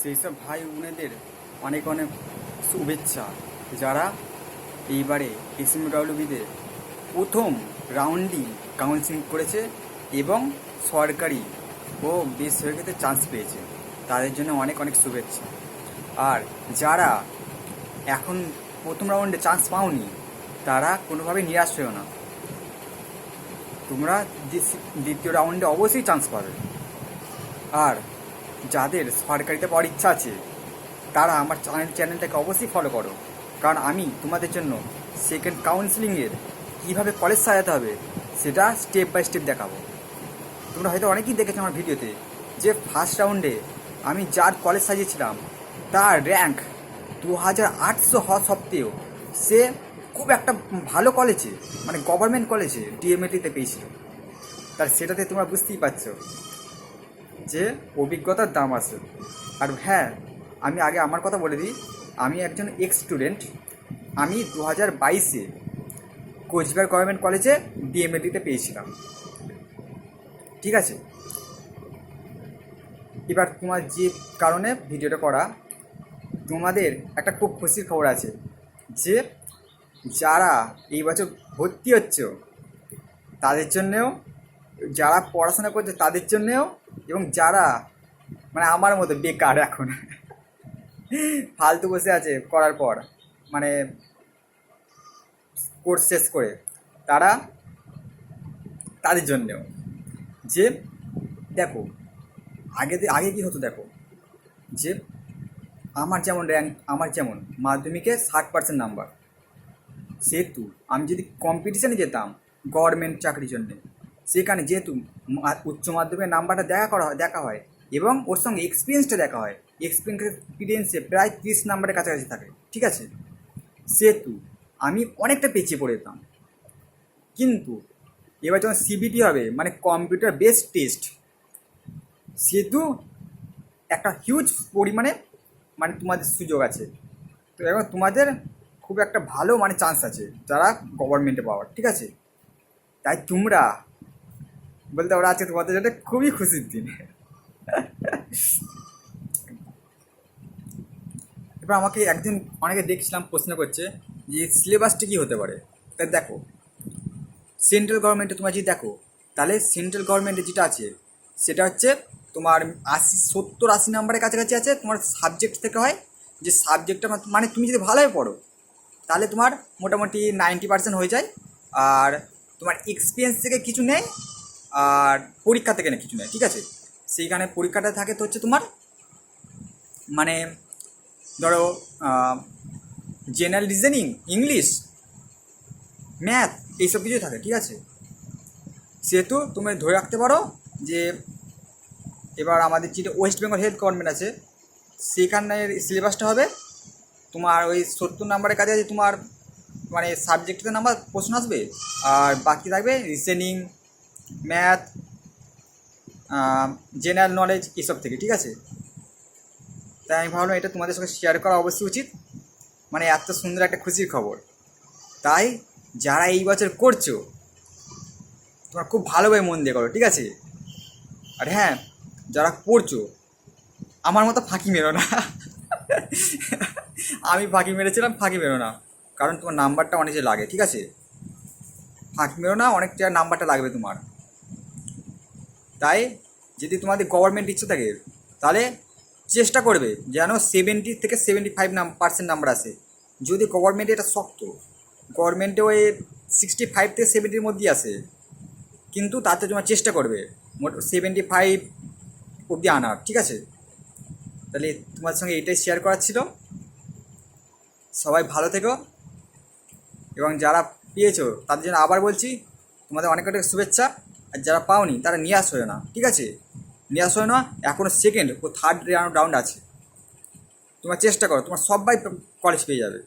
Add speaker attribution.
Speaker 1: সেই সব ভাই বোনেদের অনেক অনেক শুভেচ্ছা, যারা এইবারে এসএমডব্লিউবিতে প্রথম রাউন্ডই কাউন্সিলিং করেছে এবং সরকারি ও বেসরকারিতে চান্স পেয়েছে। তাদের জন্য অনেক অনেক শুভেচ্ছা। আর যারা এখন প্রথম রাউন্ডে চান্স পাওনি, তারা কোনোভাবে নিরাশ হয়েও না। তোমরা দ্বিতীয় রাউন্ডে অবশ্যই চান্স পাবে। আর যাদের সরকারিতে পাওয়ার ইচ্ছা আছে, তারা আমার চ্যানেল চ্যানেলটাকে অবশ্যই ফলো করো। কারণ আমি তোমাদের জন্য সেকেন্ড কাউন্সিলিংয়ের কীভাবে কলেজ সাজাতে হবে, সেটা স্টেপ বাই স্টেপ দেখাবো। তোমরা হয়তো অনেকেই দেখেছ আমার ভিডিওতে যে ফার্স্ট রাউন্ডে আমি যার কলেজ সাজিয়েছিলাম, তার র্যাঙ্ক দু হাজার আটশো হওয়া সত্ত্বেও সে খুব একটা ভালো কলেজে মানে গভর্নমেন্ট কলেজে ডিএমএটিতে পেয়েছিল। তার সেটাতে তোমরা বুঝতেই পারছ। যে অভিজ্ঞতার দাম আছে। আর হ্যাঁ আমি আগে আমার কথা বলে দিই, আমি একজন এক্স স্টুডেন্ট আমি দু হাজার বাইশে কোচবিহার গভর্নমেন্ট কলেজে ডিএমএটিতে পেয়েছিলাম। ঠিক আছে? এবার তোমার যে কারণে ভিডিওটা করা, তোমাদের একটা খুব খুশির খবর আছে যে, যারা এই বছর ভর্তি হচ্ছে, তাদের জন্যেও, যারা পড়াশোনা করছে তাদের জন্যেও এবং যারা মানে আমার মতো বেকার এখন, ফালতু বসে আছে করার পর মানে কোর্স শেষ করে, তারা তাদের জন্যেও। যে, দেখো, আগে আগে কি হতো দেখো, যে, আমার যেমন র্যাঙ্ক আমার যেমন মাধ্যমিকে ষাট পার্সেন্ট নাম্বার সেহেতু আমি যদি কম্পিটিশানে যেতাম গভর্নমেন্ট চাকরির জন্যে সেখানে যেহেতু উচ্চ মাধ্যমিকের নাম্বারটা দেখা করা হয়, দেখা হয় এবং ওর সঙ্গে এক্সপিরিয়েন্সটা দেখা হয়। এক্সপিরিয়েন্সে প্রায় তিরিশ নাম্বারের কাছাকাছি থাকে, ঠিক আছে? সেহেতু আমি অনেকটা পিছিয়ে পড়ে যেতাম। কিন্তু এবার যখন সিবিটি হবে মানে কম্পিউটার বেসড টেস্ট সেহেতু একটা হিউজ পরিমাণে মানে তোমাদের সুযোগ আছে। তো এখন তোমাদের খুব একটা ভালো মানে চান্স আছে যারা গভর্নমেন্টে পাওয়ার, ঠিক আছে? তাই তোমরা বলতে ওরা আছে তোমাদের জন্য খুবই খুশির দিন। এবার আমাকে একদিন অনেকে দেখছিলাম প্রশ্ন করছে যে সিলেবাসটা কী হতে পারে? তাই দেখো, সেন্ট্রাল গভর্নমেন্টে তোমরা যদি দেখো, তাহলে সেন্ট্রাল গভর্নমেন্টে যেটা আছে, সেটা হচ্ছে তোমার আশি, সত্তর, আশি নাম্বারের কাছাকাছি আছে, তোমার সাবজেক্ট থেকে হয়, যে সাবজেক্টটা মানে তুমি যদি ভালোভাবে পড়ো, তাহলে তোমার মোটামুটি নাইনটি পার্সেন্ট হয়ে যায়। আর তোমার এক্সপিরিয়েন্স থেকে কিছু নেই আর পরীক্ষা থেকে না কিছু নেই ঠিক আছে? সেইখানে পরীক্ষাটা থাকে তো হচ্ছে তোমার মানে ধরো জেনারেল রিজনিং ইংলিশ ম্যাথ এইসব কিছুই থাকে, ঠিক আছে? সেহেতু তুমি ধরে রাখতে পারো যে এবার আমাদের যেটা ওয়েস্ট বেঙ্গল হেলথ গভর্নমেন্ট আছে, সেখানের সিলেবাসটা হবে, তোমার ওই সত্তর নাম্বারের কাছে আছে তোমার মানে সাবজেক্টের নাম্বার প্রশ্ন আসবে, আর বাকি থাকবে রিসেনিং ম্যাথ জেনারেল নলেজ এসব থেকে, ঠিক আছে? তাই আমি ভাবলাম এটা তোমাদের সঙ্গে শেয়ার করা অবশ্যই উচিত। মানে এত সুন্দর একটা খুশির খবর। তাই যারা এই বছর করছ, তোমরা খুব ভালোভাবে মন দিয়ে করো, ঠিক আছে? আর হ্যাঁ যারা পড়ছো, আমার মতো ফাঁকি মেরো না। আমি ফাঁকি মেরেছিলাম, ফাঁকি মেরো না। কারণ তোমার নাম্বারটা অনেক লাগে, ঠিক আছে? ফাঁকি মেরো না, অনেকটা নাম্বারটা লাগবে তোমার। তাই যদি তোমাদের গভর্নমেন্ট ইচ্ছে থাকে, তাহলে চেষ্টা করবে যেন সেভেন্টি থেকে সেভেন্টি ফাইভ নাম পার্সেন্ট নাম্বার আসে। যদি গভর্নমেন্টে এটা শক্ত গভর্নমেন্টে ওই সিক্সটি ফাইভ থেকে সেভেন্টির মধ্যেই আসে, কিন্তু তাতে তোমার চেষ্টা করবে মোট সেভেন্টি ফাইভ অবধি আনার, ঠিক আছে? তাহলে তোমার সঙ্গে এটাই শেয়ার করার ছিল। সবাই ভালো থেকো। এবং যারা পেয়েছ, তাদের জন্য আবার বলছি, তোমাদের অনেক অনেক শুভেচ্ছা। আর যারা পাওনি, তারা নিরাশ হয়ে না, ঠিক আছে? নিরাশ হয়ে না এখনও সেকেন্ড ও থার্ড রাউন্ড আছে। তোমার চেষ্টা করো, তোমার সবাই কলেজ পেয়ে যাবে।